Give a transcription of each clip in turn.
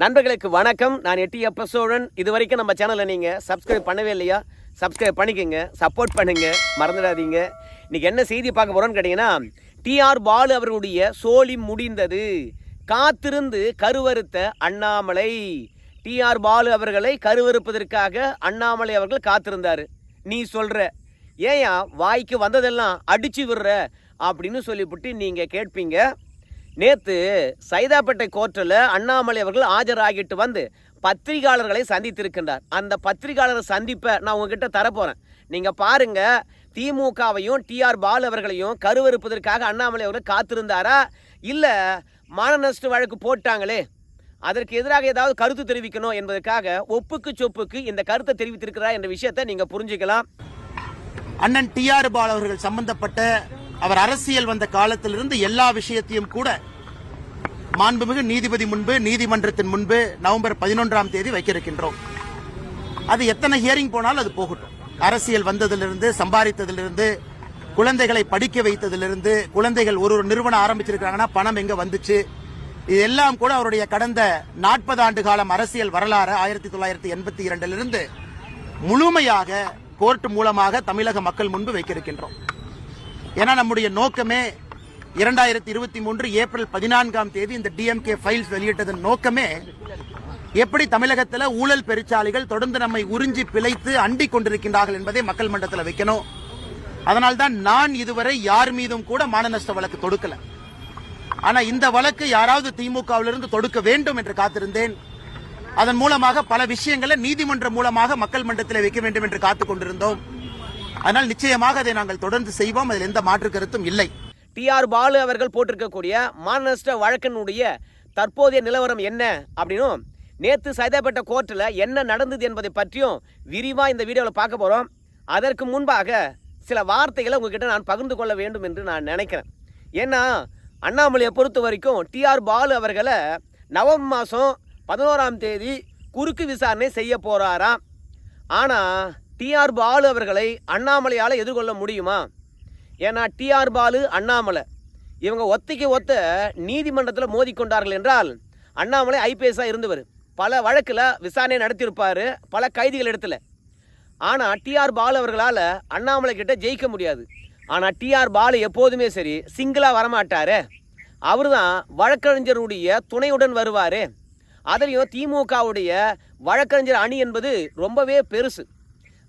நண்பர்களுக்கு வணக்கம். நான் எட்டி எப்ப சோழன். இது வரைக்கும் நம்ம சேனலை நீங்கள் சப்ஸ்கிரைப் பண்ணவே இல்லையா? சப்ஸ்கிரைப் பண்ணிக்கோங்க. சப்போர்ட் பண்ணுங்க. மறந்துடாதீங்க. இன்னைக்கு என்ன செய்தி பார்க்க போகிறோம்னு கேட்டிங்கன்னா டிஆர் பாலு அவர்களுடைய சோழி முடிந்தது. காத்திருந்து கருவறுத்த அண்ணாமலை. டிஆர் பாலு அவர்களை கருவறுப்பதற்காக அண்ணாமலை அவர்கள் காத்திருந்தார். நீ சொல்கிற ஏயா வாய்க்கு வந்ததெல்லாம் அடிச்சு விடுற அப்படின்னு சொல்லிவிட்டு நீங்கள் கேட்பீங்க. நேத்து சைதாப்பேட்டை கோர்ட்டில் அண்ணாமலை அவர்கள் ஆஜராகிட்டு வந்து பத்திரிகையாளர்களை சந்தித்திருக்கின்றார். அந்த பத்திரிகையாளர் சந்திப்பை நான் உங்ககிட்ட தரப்போகிறேன் நீங்கள் பாருங்கள் திமுகவையும் டிஆர் பாலு அவர்களையும் கருவறுப்பதற்காக அண்ணாமலை அவர்கள் காத்திருந்தாரா? இல்லை மான நஷ்ட வழக்கு போட்டாங்களே அதற்கு எதிராக ஏதாவது கருத்து தெரிவிக்கணும் என்பதற்காக ஒப்புக்கு சொப்புக்கு இந்த கருத்தை தெரிவித்திருக்கிறார் என்ற விஷயத்தை நீங்கள் புரிஞ்சுக்கலாம். அண்ணன் டிஆர் பால் அவர்கள் சம்பந்தப்பட்ட அவர் அரசியல் வந்த காலத்திலிருந்து எல்லா விஷயத்தையும் கூட மாண்புமிகு நீதிபதி முன்பு நீதிமன்றத்தின் முன்பு நவம்பர் பதினொன்றாம் தேதி வைக்க இருக்கின்றோம் அது எத்தனை ஹியரிங் போனாலும் அது போகட்டும். அரசியல் வந்ததிலிருந்து சம்பாதித்ததிலிருந்து குழந்தைகளை படிக்க வைத்ததிலிருந்து குழந்தைகள் ஒரு ஒரு நிறுவனம் ஆரம்பிச்சிருக்காங்கன்னா பணம் எங்க வந்துச்சு? இதெல்லாம் கூட அவருடைய கடந்த நாற்பது ஆண்டு காலம் அரசியல் வரலாறு ஆயிரத்தி தொள்ளாயிரத்தி எண்பத்தி இரண்டிலிருந்து முழுமையாக கோர்ட் மூலமாக தமிழக மக்கள் முன்பு வைக்கிருக்கின்றோம் ஏன்னா நம்முடைய நோக்கமே இரண்டாயிரத்தி இருபத்தி மூன்று ஏப்ரல் பதினான்காம் தேதி இந்த டிஎம்கே ஃபைல்ஸ் வெளியிட்டதன் நோக்கமே எப்படி தமிழகத்தில் ஊழல் பெருச்சாலைகள் தொடர்ந்து நம்மை உறிஞ்சி பிழைத்து அண்டிக் கொண்டிருக்கின்றார்கள் என்பதை மக்கள் மன்றத்தில் வைக்கணும். அதனால்தான் நான் இதுவரை யார் மீதும் கூட மானநஷ்ட வழக்கு தொடுக்கல. ஆனா இந்த வழக்கு யாராவது திமுகவிலிருந்து தொடுக்க வேண்டும் என்று காத்திருந்தேன். அதன் மூலமாக பல விஷயங்களை நீதிமன்றம் மூலமாக மக்கள் மன்றத்தில் வைக்க வேண்டும் என்று காத்துக் கொண்டிருந்தோம். அதனால் நிச்சயமாக அதை நாங்கள் தொடர்ந்து செய்வோம். அதில் எந்த மாற்று கருத்தும் இல்லை. டிஆர் பாலு அவர்கள் போட்டிருக்கக்கூடிய மாநஷ்ட வழக்கினுடைய தற்போதைய நிலவரம் என்ன அப்படின்னும் நேற்று சைதாப்பேட்டை கோர்ட்டில் என்ன நடந்தது என்பதை பற்றியும் விரிவாக இந்த வீடியோவில் பார்க்க போகிறோம் அதற்கு முன்பாக சில வார்த்தைகளை உங்ககிட்ட நான் பகிர்ந்து கொள்ள வேண்டும் என்று நான் நினைக்கிறேன். ஏன்னா அண்ணாமலையை பொறுத்த வரைக்கும் டிஆர் பாலு அவர்களை நவம்பர் மாதம் பதினோராம் தேதி குறுக்கு விசாரணை செய்ய போகிறாராம் ஆனால் டிஆர் பாலு அவர்களை அண்ணாமலையால் எதிர்கொள்ள முடியுமா? ஏன்னா டிஆர் பாலு அண்ணாமலை. இவங்க ஒத்திக்கு ஒத்த நீதிமன்றத்தில் மோதிக்கொண்டார்கள் என்றால் அண்ணாமலை ஐபிஎஸ்ஸாக இருந்தவர். பல வழக்கில் விசாரணை நடத்தியிருப்பார் பல கைதிகள் இடத்துல. ஆனால் டிஆர் பாலு அவர்களால் அண்ணாமலை கிட்ட ஜெயிக்க முடியாது. ஆனால் டிஆர் பாலு எப்போதுமே சரி சிங்கிளாக வரமாட்டார். அவர் தான் வழக்கறிஞருடைய துணையுடன் வருவார். அதுலேயும் திமுகவுடைய வழக்கறிஞர் அணி என்பது ரொம்பவே பெருசு.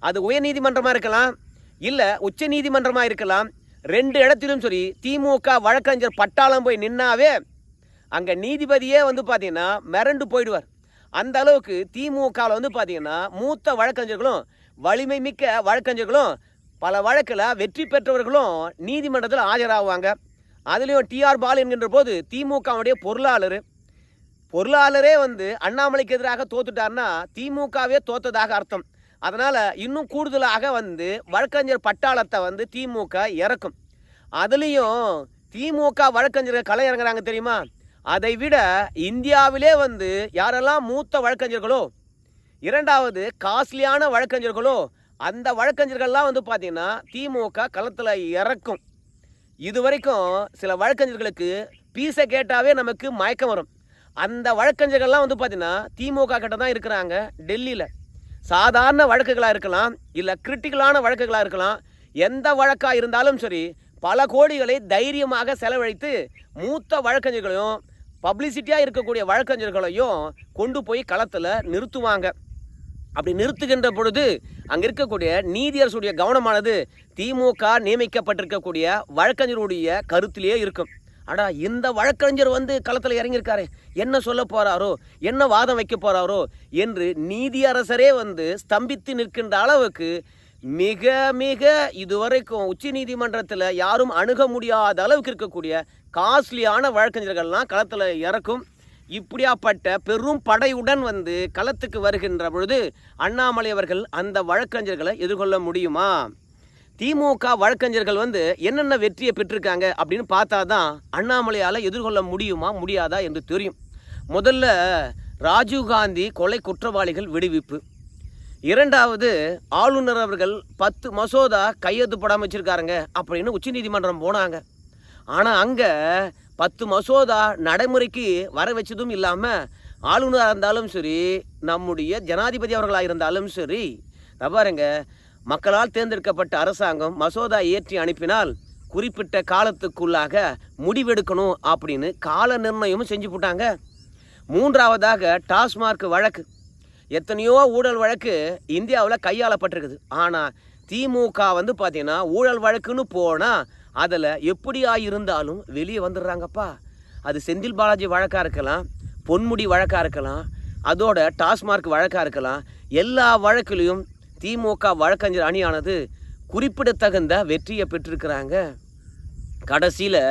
அது உயர்நீதிமன்றமாக இருக்கலாம் இல்லை உச்ச நீதிமன்றமாக இருக்கலாம். ரெண்டு இடத்திலும் சரி திமுக வழக்கறிஞர் பட்டாளம் போய் நின்னாவே அங்கே நீதிபதியே வந்து பார்த்தீங்கன்னா மிரண்டு போயிடுவார். அந்த அளவுக்கு திமுகவில் வந்து பார்த்தீங்கன்னா மூத்த வழக்கறிஞர்களும் வலிமை மிக்க வழக்கறிஞர்களும் பல வழக்கில் வெற்றி பெற்றவர்களும் நீதிமன்றத்தில் ஆஜராகுவாங்க அதுலேயும் டிஆர் பால் என்கின்ற போது திமுகவுடைய பொருளாளர். பொருளாளரே வந்து அண்ணாமலைக்கு எதிராக தோத்துட்டார்னா திமுகவே தோத்ததாக அர்த்தம். அதனால் இன்னும் கூடுதலாக வந்து வழக்கறிஞர் பட்டாளத்தை வந்து திமுக இறக்கும். அதுலேயும் திமுக வழக்கறிஞர்கள் களை இறங்குறாங்க தெரியுமா? அதை விட இந்தியாவிலே வந்து யாரெல்லாம் மூத்த வழக்கறிஞர்களோ இரண்டாவது காஸ்ட்லியான வழக்கறிஞர்களோ அந்த வழக்கறிஞர்கள்லாம் வந்து பார்த்திங்கன்னா திமுக களத்தில் இறக்கும். இது வரைக்கும் சில வழக்கறிஞர்களுக்கு பீஸை கேட்டாவே நமக்கு மயக்கம் வரும். அந்த வழக்கறிஞர்கள்லாம் வந்து பார்த்திங்கன்னா திமுக கிட்ட தான் இருக்கிறாங்க டெல்லியில். சாதாரண வழக்குகளாக இருக்கலாம் இல்லை கிரிட்டிக்கலான வழக்குகளாக இருக்கலாம் எந்த வழக்காக இருந்தாலும் சரி பல கோடிகளை தைரியமாக செலவழித்து மூத்த வழக்கறிஞர்களையும் பப்ளிசிட்டியாக இருக்கக்கூடிய வழக்கறிஞர்களையும் கொண்டு போய் களத்தில் நிறுத்துவாங்க. அப்படி நிறுத்துகின்ற பொழுது அங்கே இருக்கக்கூடிய நீதியரசுடைய கவனமானது திமுக நியமிக்கப்பட்டிருக்கக்கூடிய வழக்கறிஞருடைய கருத்திலேயே இருக்கும். அடா இந்த வழக்கறிஞர் வந்து களத்தில் இறங்கியிருக்காரு. என்ன சொல்ல போகிறாரோ என்ன வாதம் வைக்க போகிறாரோ என்று நீதியரசரே வந்து ஸ்தம்பித்து நிற்கின்ற அளவுக்கு மிக மிக இதுவரைக்கும் உச்ச நீதிமன்றத்தில் யாரும் அணுக முடியாத அளவுக்கு இருக்கக்கூடிய காஸ்ட்லியான வழக்கறிஞர்கள்லாம் களத்தில் இறக்கும். இப்படியாப்பட்ட பெரும் படையுடன் வந்து களத்துக்கு வருகின்ற பொழுது அண்ணாமலை அவர்கள் அந்த வழக்கறிஞர்களை எதிர்கொள்ள முடியுமா? திமுக வழக்கறிஞர்கள் வந்து என்னென்ன வெற்றியை பெற்றிருக்காங்க அப்படின்னு பார்த்தா தான் அண்ணாமலையால் எதிர்கொள்ள முடியுமா முடியாதா என்று தெரியும். முதல்ல ராஜீவ்காந்தி கொலை குற்றவாளிகள் விடுவிப்பு. இரண்டாவது ஆளுநர் அவர்கள் பத்து மசோதா கையெழுத்து போடாமல் வச்சிருக்காருங்க அப்படின்னு உச்சநீதிமன்றம் போனாங்க. ஆனால் அங்கே பத்து மசோதா நடைமுறைக்கு வர வச்சதும் இல்லாமல் ஆளுநராக இருந்தாலும் சரி நம்முடைய ஜனாதிபதி அவர்களாக இருந்தாலும் சரி பாருங்க மக்களால் தேர்ந்தெடுக்கப்பட்ட அரசாங்கம் மசோதா ஏற்றி அனுப்பினால் குறிப்பிட்ட காலத்துக்குள்ளாக முடிவெடுக்கணும் அப்படின்னு கால நிர்ணயமும் செஞ்சு போட்டாங்க. மூன்றாவதாக டாஸ்மார்க் வழக்கு. எத்தனையோ ஊழல் வழக்கு இந்தியாவில் கையாளப்பட்டிருக்குது. ஆனால் திமுக வந்து பார்த்தீங்கன்னா ஊழல் வழக்குன்னு போனால் அதில் எப்படியா இருந்தாலும் வெளியே வந்துடுறாங்கப்பா. அது செந்தில் பாலாஜி வழக்காக இருக்கலாம் பொன்முடி வழக்காக இருக்கலாம் அதோட டாஸ்மார்க் வழக்காக இருக்கலாம் எல்லா வழக்கிலையும் திமுக வழக்கறிஞர் அணியானது குறிப்பிடத்தகுந்த வெற்றியை பெற்றிருக்கிறாங்க. கடைசியில்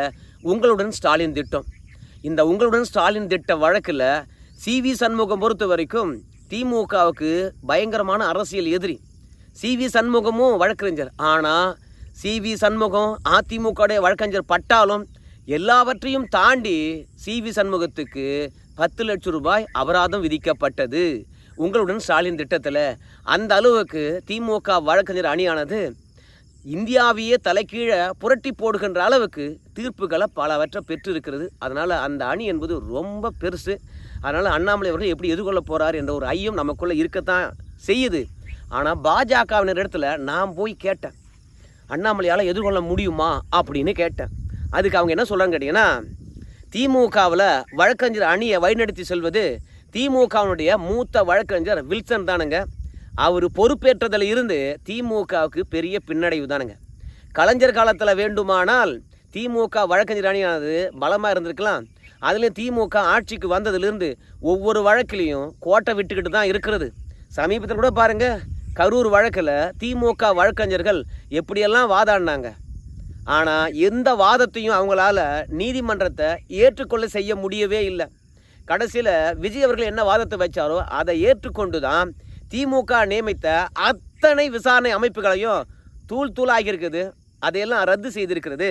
உங்களுடன் ஸ்டாலின் திட்டம். இந்த உங்களுடன் ஸ்டாலின் திட்ட வழக்கில் சி வி சண்முகம் பொறுத்த வரைக்கும் திமுகவுக்கு பயங்கரமான அரசியல் எதிரி. சி வி சண்முகமும் வழக்கறிஞர். ஆனால் சி வி சண்முகம் அதிமுகவுடைய வழக்கறிஞர் பட்டாலும் எல்லாவற்றையும் தாண்டி சி வி சண்முகத்துக்கு பத்து லட்சம் ரூபாய் அபராதம் விதிக்கப்பட்டது. உங்களுடன் ஸ்டாலின் திட்டத்தில் அந்த அளவுக்கு திமுக வழக்கறிஞர் அணியானது இந்தியாவையே தலைக்கீழே புரட்டி போடுகின்ற அளவுக்கு தீர்ப்புகளை பலவற்றை பெற்றிருக்கிறது. அதனால் அந்த அணி என்பது ரொம்ப பெருசு. அதனால் அண்ணாமலை அவர்கள் எப்படி எதிர்கொள்ள போகிறார் என்ற ஒரு ஐயம் நமக்குள்ளே இருக்கத்தான் செய்யுது. ஆனால் பாஜகவினர் இடத்துல நான் போய் கேட்டேன். அண்ணாமலையால் எதிர்கொள்ள முடியுமா அப்படின்னு கேட்டேன். அதுக்கு அவங்க என்ன சொல்கிறாங்க கேட்டிங்கன்னா திமுகவில் வழக்கறிஞர் அணியை வழிநடத்தி செல்வது திமுகவினுடைய மூத்த வழக்கறிஞர் வில்சன் தானுங்க. அவர் பொறுப்பேற்றதில் இருந்து திமுகவுக்கு பெரிய பின்னடைவு தானுங்க. கலைஞர் காலத்தில் வேண்டுமானால் திமுக வழக்கறிஞர் அணியானது பலமாக இருந்திருக்கலாம். அதுலேயும் திமுக ஆட்சிக்கு வந்ததுலேருந்து ஒவ்வொரு வழக்கிலையும் கோட்டை விட்டுக்கிட்டு தான் இருக்கிறது. சமீபத்தில் கூட பாருங்க கரூர் வழக்கில் திமுக வழக்கறிஞர்கள் எப்படியெல்லாம் வாதாடினாங்க. ஆனால் எந்த வாதத்தையும் அவங்களால நீதிமன்றத்தை ஏற்றுக்கொள்ள செய்ய முடியவே இல்லை. கடைசியில் விஜய் அவர்கள் என்ன வாதத்தை வச்சாரோ அதை ஏற்றுக்கொண்டு தான் திமுக நியமித்த அத்தனை விசாரணை அமைப்புகளையும் தூள் தூளாகியிருக்குது. அதையெல்லாம் ரத்து செய்திருக்கிறது.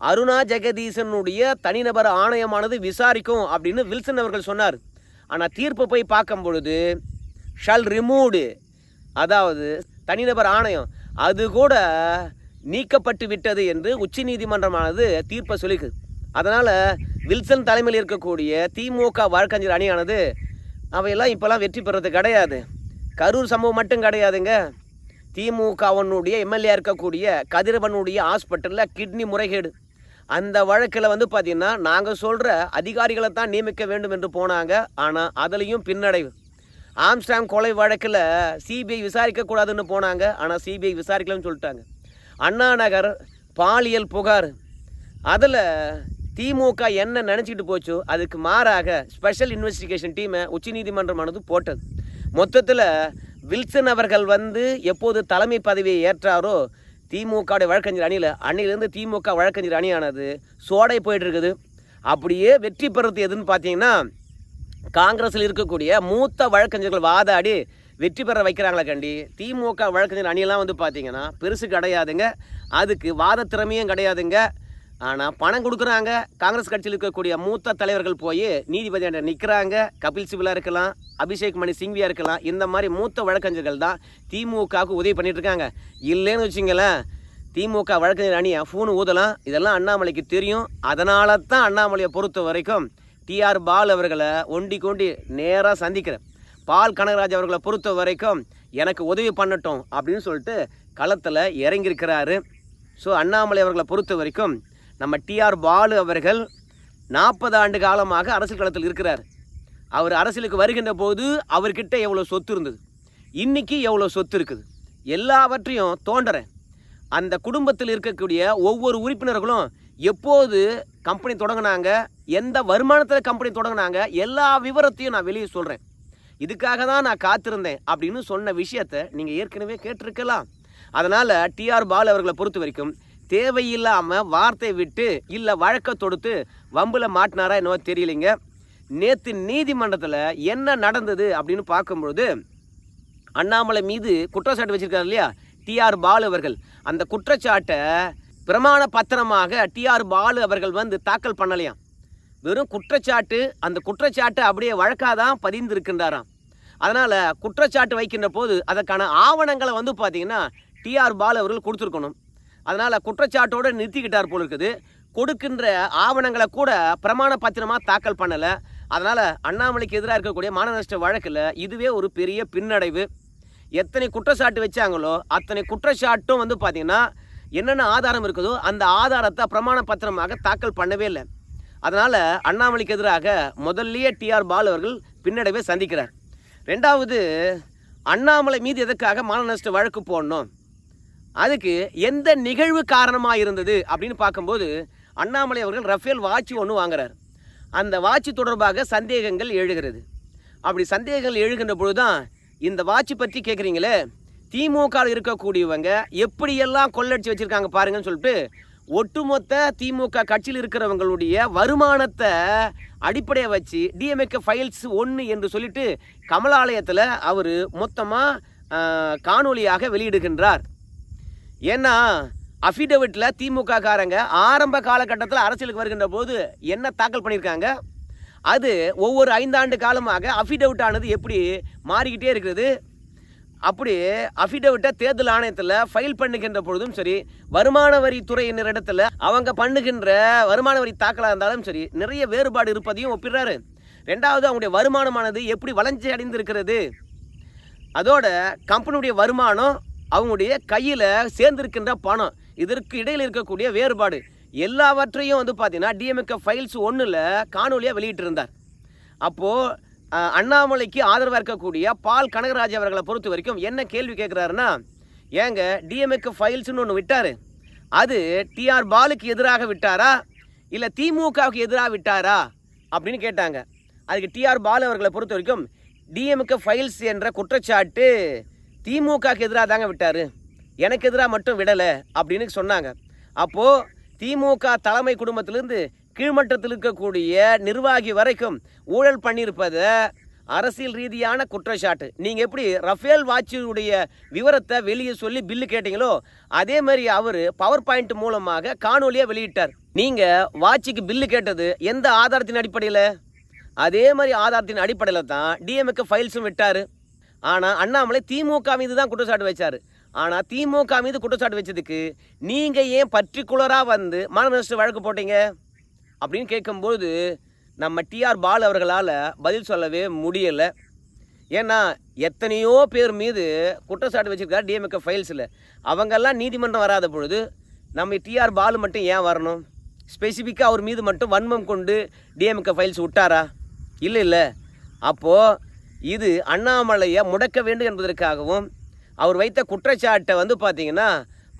அருணா ஜெகதீசனுடைய தனிநபர் ஆணையமானது விசாரிக்கும் அப்படின்னு வில்சன் அவர்கள் சொன்னார். ஆனால் தீர்ப்பு போய் பார்க்கும் பொழுது ஷல் ரிமூவ்டு அதாவது தனிநபர் ஆணையம் அது கூட நீக்கப்பட்டு விட்டது என்று உச்சநீதிமன்றமானது தீர்ப்பை சொல்லிக்குது அதனால் வில்சன் தலைமையில் இருக்கக்கூடிய திமுக வழக்கறிஞர் அணியானது அவையெல்லாம் இப்போல்லாம் வெற்றி பெறது கிடையாது. கரூர் சம்பவம் மட்டும் கிடையாதுங்க. திமுகவனுடைய எம்எல்ஏ இருக்கக்கூடிய கதிரவனுடைய ஹாஸ்பிட்டலில் கிட்னி முறைகேடு. அந்த வழக்கில் வந்து பார்த்திங்கன்னா நாங்கள் சொல்கிற அதிகாரிகளை தான் நியமிக்க வேண்டும் என்று போனாங்க. ஆனால் அதுலேயும் பின்னடைவு. ஆம்ஸ்டாங் கொலை வழக்கில் சிபிஐ விசாரிக்கக்கூடாதுன்னு போனாங்க. ஆனால் சிபிஐ விசாரிக்கலன்னு சொல்லிட்டாங்க. அண்ணா நகர் பாலியல் புகார். அதில் திமுக என்ன நினச்சிக்கிட்டு போச்சோ அதுக்கு மாறாக ஸ்பெஷல் இன்வெஸ்டிகேஷன் டீமை உச்சநீதிமன்றமானது போட்டது. மொத்தத்தில் வில்சன் அவர்கள் வந்து எப்போது தலைமை பதவியை ஏற்றாரோ திமுக வழக்கறிஞர் அணியில் அணிலேருந்து திமுக வழக்கறிஞர் அணியானது சோடை போயிட்டு இருக்குது அப்படியே வெற்றி பெறது எதுன்னு பார்த்தீங்கன்னா காங்கிரஸில் இருக்கக்கூடிய மூத்த வழக்கறிஞர்கள் வாதாடி வெற்றி பெற வைக்கிறாங்களே கண்டி. திமுக வழக்கறிஞர் அணியெல்லாம் வந்து பார்த்தீங்கன்னா பெருசு கிடையாதுங்க. அதுக்கு வாத திறமையும் கிடையாதுங்க. ஆனால் பணம் கொடுக்குறாங்க. காங்கிரஸ் கட்சியில் இருக்கக்கூடிய மூத்த தலைவர்கள் போய் நீதிபதியாண்ட நிற்கிறாங்க கபில் சிபிலா இருக்கலாம் அபிஷேக் மணி சிங்வியா இருக்கலாம். இந்த மாதிரி மூத்த வழக்கறிஞர்கள் தான் திமுகவுக்கு உதவி பண்ணிட்டு இருக்காங்க. இல்லைன்னு வச்சுங்களேன் திமுக வழக்கறிஞர் அணியை ஃபோன் ஊதலாம். இதெல்லாம் அண்ணாமலைக்கு தெரியும். அதனால தான் அண்ணாமலையை பொறுத்த வரைக்கும் டிஆர் பால் அவர்களை ஒண்டி கொண்டி நேராக சந்திக்கிறேன். பால் கனகராஜ் அவர்களை பொறுத்த வரைக்கும் எனக்கு உதவி பண்ணட்டும் அப்படின்னு சொல்லிட்டு களத்தில் இறங்கியிருக்கிறாரு. ஸோ அண்ணாமலை அவர்களை பொறுத்த வரைக்கும் நம்ம டிஆர் பாலு அவர்கள் நாற்பது ஆண்டு காலமாக அரசியல் களத்தில் இருக்கிறார். அவர் அரசியலுக்கு வருகின்ற போது அவர்கிட்ட எவ்வளோ சொத்து இருந்தது? இன்றைக்கி எவ்வளோ சொத்து இருக்குது? எல்லாவற்றையும் தோண்டுறேன் அந்த குடும்பத்தில் இருக்கக்கூடிய ஒவ்வொரு உறுப்பினர்களும் எப்போது கம்பெனி தொடங்கினாங்க எந்த வருமானத்தில் கம்பெனி தொடங்கினாங்க எல்லா விவரத்தையும் நான் வெளியே சொல்கிறேன் இதுக்காக தான் நான் காத்திருந்தேன் அப்படின்னு சொன்ன விஷயத்தை நீங்கள் ஏற்கனவே கேட்டிருக்கலாம். அதனால் டிஆர் பால் அவர்களை பொறுத்த வரைக்கும் தேவையில்லாமல் வார்த்தை விட்டு இல்லை வழக்க தொடுத்து வம்பில் மாட்டினாரா என்னவோ தெரியலைங்க. நேற்று நீதிமன்றத்தில் என்ன நடந்தது அப்படின்னு பார்க்கும்பொழுது அண்ணாமலை மீது குற்றச்சாட்டு வச்சுருக்காரு இல்லையா? டிஆர் பாலு அவர்கள். அந்த குற்றச்சாட்டை பிரமாண பத்திரமாக டிஆர் பாலு அவர்கள் வந்து தாக்கல் பண்ணலையாம். வெறும் குற்றச்சாட்டு அந்த குற்றச்சாட்டை அப்படியே வழக்காக தான் பதிந்திருக்கின்றாராம். அதனால் குற்றச்சாட்டு வைக்கின்ற போது அதற்கான ஆவணங்களை வந்து பார்த்திங்கன்னா டிஆர் பாலு அவர்கள் கொடுத்துருக்கணும். அதனால் குற்றச்சாட்டோடு நிறுத்திக்கிட்டார் போல் இருக்குது. கொடுக்கின்ற ஆவணங்களை கூட பிரமாண பத்திரமாக தாக்கல் பண்ணலை. அதனால் அண்ணாமலைக்கு எதிராக இருக்கக்கூடிய மான நஷ்ட வழக்கில் இதுவே ஒரு பெரிய பின்னடைவு. எத்தனை குற்றச்சாட்டு வச்சாங்களோ அத்தனை குற்றச்சாட்டும் வந்து பார்த்திங்கன்னா என்னென்ன ஆதாரம் இருக்குதோ அந்த ஆதாரத்தை பிரமாண பத்திரமாக தாக்கல் பண்ணவே இல்லை. அதனால் அண்ணாமலைக்கு எதிராக முதல்லையே டிஆர் பால் அவர்கள் பின்னடைவை சந்திக்கிறார். ரெண்டாவது அண்ணாமலை மீது எதுக்காக மான நஷ்ட வழக்கு போடணும்? அதுக்கு எந்த நிகழ்வு காரணமாக இருந்தது அப்படின்னு பார்க்கும்போது அண்ணாமலை அவர்கள் ரஃபேல் வாட்ச் ஒன்று வாங்குறார். அந்த வாட்ச் தொடர்பாக சந்தேகங்கள் எழுகிறது. அப்படி சந்தேகங்கள் எழுகின்ற பொழுது தான் இந்த வாட்ச் பற்றி கேட்குறீங்களே திமுக இருக்கக்கூடியவங்க எப்படியெல்லாம் கொள்ளடிச்சு வச்சுருக்காங்க பாருங்கன்னு சொல்லிட்டு ஒட்டுமொத்த திமுக கட்சியில் இருக்கிறவங்களுடைய வருமானத்தை அடிப்படையை வச்சு டிஎம்ஏக்கு ஃபைல்ஸ் ஒன்று என்று சொல்லிட்டு கமலாலயத்தில் அவர் மொத்தமாக காணொளியாக வெளியிடுகின்றார். ஏன்னா அஃபிடவிட்டில் திமுக காரங்க ஆரம்ப காலகட்டத்தில் அரசியலுக்கு வருகின்ற போது என்ன தாக்கல் பண்ணியிருக்காங்க அது ஒவ்வொரு ஐந்தாண்டு காலமாக அஃபிடவிட் ஆனது எப்படி மாறிக்கிட்டே இருக்கிறது அப்படி அஃபிடவிட்டை தேர்தல் ஆணையத்தில் ஃபைல் பண்ணுகின்ற பொழுதும் சரி வருமான வரி துறையினரிடத்தில் அவங்க பண்ணுகின்ற வருமான வரி தாக்கலாக இருந்தாலும் சரி நிறைய வேறுபாடு இருப்பதையும் ஒப்பிடுறாரு. ரெண்டாவது அவங்களுடைய வருமானமானது எப்படி வளர்ச்சி அடைந்திருக்கிறது? அதோட கம்பெனியுடைய வருமானம் அவங்களுடைய கையில் சேர்ந்திருக்கின்ற பணம். இதற்கு இடையில் இருக்கக்கூடிய வேறுபாடு. எல்லாவற்றையும் வந்து பார்த்தீங்கன்னா டிஎம்கே ஃபைல்ஸ் ஒன்றில் காணொலியாக வெளியிட்டிருந்தார். அப்போது அண்ணாமலைக்கு ஆதரவாக இருக்கக்கூடிய பால் கனகராஜ் அவர்களை பொறுத்த வரைக்கும் என்ன கேள்வி கேட்குறாருன்னா ஏங்க டிஎம்கே ஃபைல்ஸ்னு ஒன்று விட்டார். அது டிஆர் பாலுக்கு எதிராக விட்டாரா? இல்லை திமுகவுக்கு எதிராக விட்டாரா? அப்படின்னு கேட்டாங்க. அதுக்கு டிஆர் பாலு அவர்களை பொறுத்த வரைக்கும் டிஎம்கே ஃபைல்ஸ் என்ற குற்றச்சாட்டு திமுகக்கு எதிராக தாங்க விட்டார். எனக்கு எதிராக மட்டும் விடலை அப்படின்னு சொன்னாங்க. அப்போது திமுக தலைமை குடும்பத்திலிருந்து கீழ்மட்டத்தில் இருக்கக்கூடிய நிர்வாகி வரைக்கும் ஊழல் பண்ணியிருப்பதை அரசியல் ரீதியான குற்றச்சாட்டு. நீங்கள் எப்படி ரஃபேல் வாட்சியுடைய விவரத்தை வெளியே சொல்லி பில்லு கேட்டீங்களோ அதே மாதிரி அவர் பவர் பாயிண்ட் மூலமாக காணொலியாக வெளியிட்டார். நீங்கள் வாட்சிக்கு பில்லு கேட்டது எந்த ஆதாரத்தின் அடிப்படையில்? அதே மாதிரி ஆதாரத்தின் அடிப்படையில் தான் டிஎம்க்கு ஃபைல்ஸும் விட்டார். ஆனால் அண்ணாமலை திமுக மீது தான் குற்றச்சாட்டு வச்சார். ஆனால் திமுக மீது குற்றச்சாட்டு வச்சதுக்கு நீங்கள் ஏன் பர்டிகுலராக வந்து மான வழக்கு போட்டீங்க? அப்படின்னு கேட்கும்போது நம்ம டிஆர் பால் அவர்களால் பதில் சொல்லவே முடியலை. ஏன்னா எத்தனையோ பேர் மீது குற்றச்சாட்டு வச்சுருக்கார் டிஎம்கே ஃபைல்ஸில் அவங்கெல்லாம் நீதிமன்றம் வராத பொழுது நம்ம டிஆர் பாலு மட்டும் ஏன் வரணும்? ஸ்பெசிஃபிக்காக அவர் மீது மட்டும் வன்மம் கொண்டு டிஎம்கே ஃபைல்ஸ் விட்டாரா? இல்லை இல்லை. அப்போது இது அண்ணாமலையை முடக்க வேண்டும் என்பதற்காகவும் அவர் வைத்த குற்றச்சாட்டை வந்து பார்த்திங்கன்னா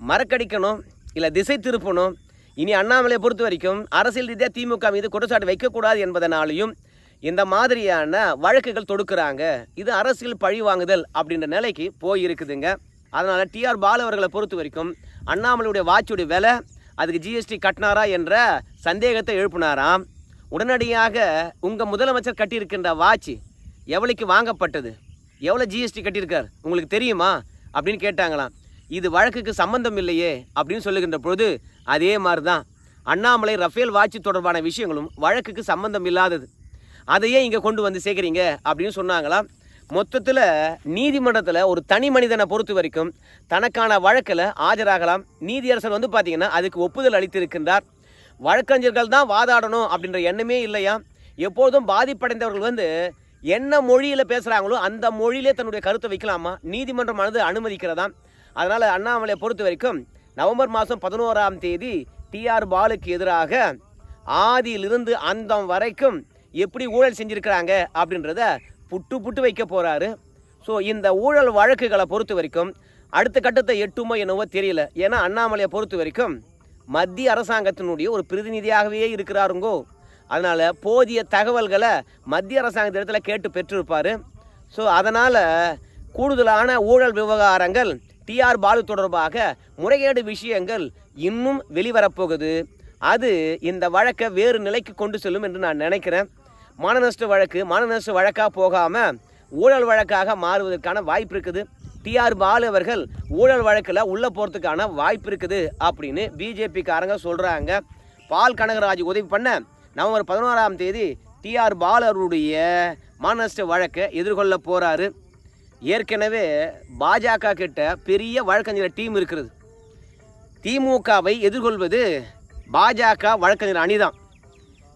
மறக்கடிக்கணும் இல்லை திசை திருப்பணும். இனி அண்ணாமலையை பொறுத்த வரைக்கும் அரசியல் ரீதியாக திமுக மீது குற்றச்சாட்டு வைக்கக்கூடாது என்பதனாலையும் இந்த மாதிரியான வழக்குகள் தொடுக்கிறாங்க. இது அரசியல் பழி வாங்குதல் அப்படின்ற நிலைக்கு போயிருக்குதுங்க. அதனால் டிஆர் பாலு அவர்களை பொறுத்த வரைக்கும் அண்ணாமலையுடைய வாட்சுடைய விலை அதுக்கு ஜிஎஸ்டி கட்டினாரா என்ற சந்தேகத்தை எழுப்பினாராம். உடனடியாக உங்கள் முதலமைச்சர் கட்டியிருக்கின்ற வாட்ச் எவ்வளோக்கு வாங்கப்பட்டது? எவ்வளோ ஜிஎஸ்டி கட்டியிருக்கார்? உங்களுக்கு தெரியுமா? அப்படின்னு கேட்டாங்களாம். இது வழக்குக்கு சம்பந்தம் இல்லையே அப்படின்னு சொல்லுகின்ற பொழுது அதே மாதிரி தான் அண்ணாமலை ரஃபேல் வாட்ச் தொடர்பான விஷயங்களும் வழக்குக்கு சம்பந்தம் இல்லாதது. அதையே இங்கே கொண்டு வந்து சேர்க்குறீங்க அப்படின்னு சொன்னாங்களாம். மொத்தத்தில் நீதிமன்றத்தில் ஒரு தனி மனிதனை பொறுத்த வரைக்கும் தனக்கான வழக்கில் ஆஜராகலாம். நீதியரசர் வந்து பார்த்தீங்கன்னா அதுக்கு ஒப்புதல் அளித்திருக்கின்றார். வழக்கறிஞர்கள் தான் வாதாடணும் அப்படின்ற எண்ணமே இல்லையா எப்பொழுதும் பாதிப்படைந்தவர்கள் வந்து என்ன மொழியில் பேசுகிறாங்களோ அந்த மொழியிலே தன்னுடைய கருத்தை வைக்கலாமா? நீதிமன்றமானது அனுமதிக்கிறதாம் அதனால் அண்ணாமலையை பொறுத்த வரைக்கும் நவம்பர் மாதம் பதினோராம் தேதி டிஆர் பாலுக்கு எதிராக ஆதியிலிருந்து அந்தம் வரைக்கும் எப்படி ஊழல் செஞ்சுருக்கிறாங்க அப்படின்றத புட்டு புட்டு வைக்க போகிறாரு ஸோ இந்த ஊழல் வழக்குகளை பொறுத்த வரைக்கும் அடுத்த கட்டத்தை எட்டுமோ என்னவோ தெரியல. ஏன்னா அண்ணாமலையை பொறுத்த வரைக்கும் மத்திய அரசாங்கத்தினுடைய ஒரு பிரதிநிதியாகவே இருக்கிறாருங்கோ. அதனால் போதிய தகவல்களை மத்திய அரசாங்கத்து இடத்துல கேட்டு பெற்றிருப்பார். ஸோ அதனால் கூடுதலான ஊழல் விவகாரங்கள் டிஆர் பாலு தொடர்பாக முறைகேடு விஷயங்கள் இன்னும் வெளிவரப்போகுது. அது இந்த வழக்கை வேறு நிலைக்கு கொண்டு செல்லும் என்று நான் நினைக்கிறேன். மானநஷ்ட வழக்கு மானநஷ்ட வழக்காக போகாமல் ஊழல் வழக்காக மாறுவதற்கான வாய்ப்பு இருக்குது. டிஆர் பாலு அவர்கள் ஊழல் வழக்கில் உள்ளே போகிறதுக்கான வாய்ப்பு இருக்குது அப்படின்னு பிஜேபிக்காரங்க சொல்கிறாங்க பால் கனகராஜ் உதவி பண்ண நவம்பர் பதினோராம் தேதி டிஆர் பாலருடைய அவருடைய வழக்கை எதிர்கொள்ள போகிறாரு ஏற்கனவே பாஜக கிட்ட பெரிய வழக்கறிஞர் டீம் இருக்கிறது. திமுகவை எதிர்கொள்வது பாஜக வழக்கறிஞர் அணிதான்.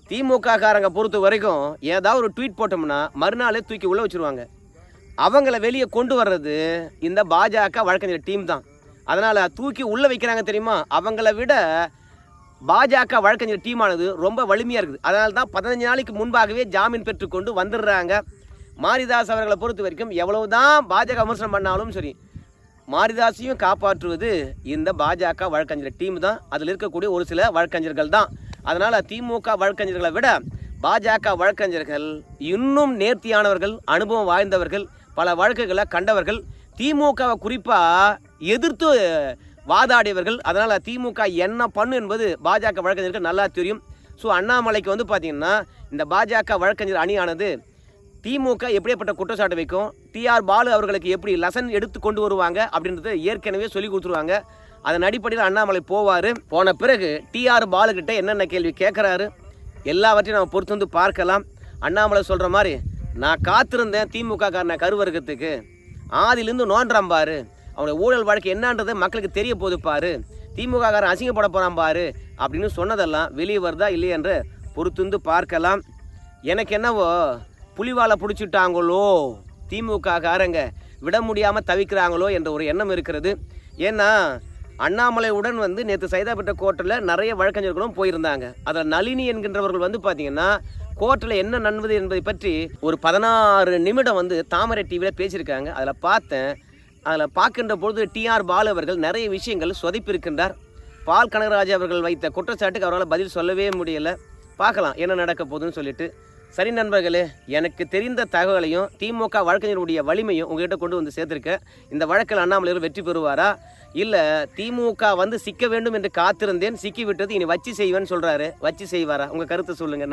திமுக காரங்க பொறுத்த வரைக்கும் ஏதாவது ஒரு ட்வீட் போட்டோம்னா மறுநாளே தூக்கி உள்ளே வச்சிருவாங்க. அவங்கள வெளியே கொண்டு வர்றது இந்த பாஜக வழக்கறிஞர் டீம் தான். அதனால் தூக்கி உள்ளே வைக்கிறாங்க தெரியுமா? அவங்கள விட பாஜக வழக்கறிஞர் டீமானது ரொம்ப வலிமையாக இருக்குது. அதனால தான் பதினஞ்சு நாளைக்கு முன்பாகவே ஜாமீன் பெற்றுக்கொண்டு வந்துடுறாங்க. மாரிதாஸ் அவர்களை பொறுத்த வரைக்கும் எவ்வளவு தான் பாஜக விமர்சனம் பண்ணாலும் சரி மாரிதாஸையும் காப்பாற்றுவது இந்த பாஜக வழக்கறிஞர் டீம் தான். அதில் இருக்கக்கூடிய ஒரு சில வழக்கறிஞர்கள் தான். அதனால் திமுக வழக்கறிஞர்களை விட பாஜக வழக்கறிஞர்கள் இன்னும் நேர்த்தியானவர்கள் அனுபவம் வாய்ந்தவர்கள் பல வழக்குகளை கண்டவர்கள் திமுகவை குறிப்பாக எதிர்த்து வாதாடியவர்கள் அதனால் திமுக என்ன பண்ணு என்பது பாஜக வழக்கறிஞருக்கு நல்லா தெரியும். ஸோ அண்ணாமலைக்கு வந்து பார்த்திங்கன்னா இந்த பாஜக வழக்கறிஞர் அணியானது திமுக எப்படிப்பட்ட குற்றச்சாட்டு வைக்கும் டிஆர் பாலு அவர்களுக்கு எப்படி லெசன் எடுத்து கொண்டு வருவாங்க அப்படின்றத ஏற்கனவே சொல்லி கொடுத்துருவாங்க. அதன் அடிப்படையில் அண்ணாமலை போவார். போன பிறகு டிஆர் பாலுக்கிட்ட என்னென்ன கேள்வி கேட்குறாரு எல்லாவற்றையும் நம்ம பொறுத்து வந்து பார்க்கலாம். அண்ணாமலை சொல்கிற மாதிரி நான் காத்திருந்தேன் திமுக காரனை கருவர்க்கத்துக்கு ஆதிலிருந்து நோன்றாம்பாரு அவனுடைய ஊழல் வழக்கு என்னான்றது மக்களுக்கு தெரிய போகுது பாரு. திமுககாரன் அசிங்கப்பட போகிறான் பாரு. அப்படின்னு சொன்னதெல்லாம் வெளியே வருதா இல்லையென்று பொறுத்துந்து பார்க்கலாம். எனக்கு என்னவோ புலிவாலை பிடிச்சிட்டாங்களோ? திமுககாரங்க விட முடியாமல் தவிக்கிறாங்களோ என்ற ஒரு எண்ணம் இருக்கிறது. ஏன்னா அண்ணாமலையுடன் வந்து நேற்று சைதாபேட்டை கோர்ட்டில் நிறைய வழக்கறிஞர்களும் போயிருந்தாங்க. அதில் நளினி என்கின்றவர்கள் வந்து பார்த்தீங்கன்னா கோர்ட்டில் என்ன நன்வது என்பதை பற்றி ஒரு பதினாறு நிமிடம் வந்து தாமரை டிவியில் பேசியிருக்காங்க. அதில் பார்த்தேன். அதில் பார்க்கின்ற பொழுது டிஆர் பாலு அவர்கள் நிறைய விஷயங்கள் சொதைப்பிருக்கின்றார். பால் கனகராஜ் அவர்கள் வைத்த குற்றச்சாட்டுக்கு அவரால் பதில் சொல்லவே முடியலை. பார்க்கலாம் என்ன நடக்க போகுதுன்னு சொல்லிட்டு. சரி நண்பர்களே எனக்கு தெரிந்த தகவலையும் திமுக வழக்கறிஞருடைய வலிமையும் உங்ககிட்ட கொண்டு வந்து சேர்த்துருக்கேன். இந்த வழக்கில் அண்ணாமலையர் வெற்றி பெறுவாரா? இல்லை திமுக வந்து சிக்க வேண்டும் என்று காத்திருந்தேன் சிக்கிவிட்டது இனி வச்சு செய்வேன்னு சொல்கிறாரு வச்சு செய்வாரா? உங்கள் கருத்தை சொல்லுங்கள்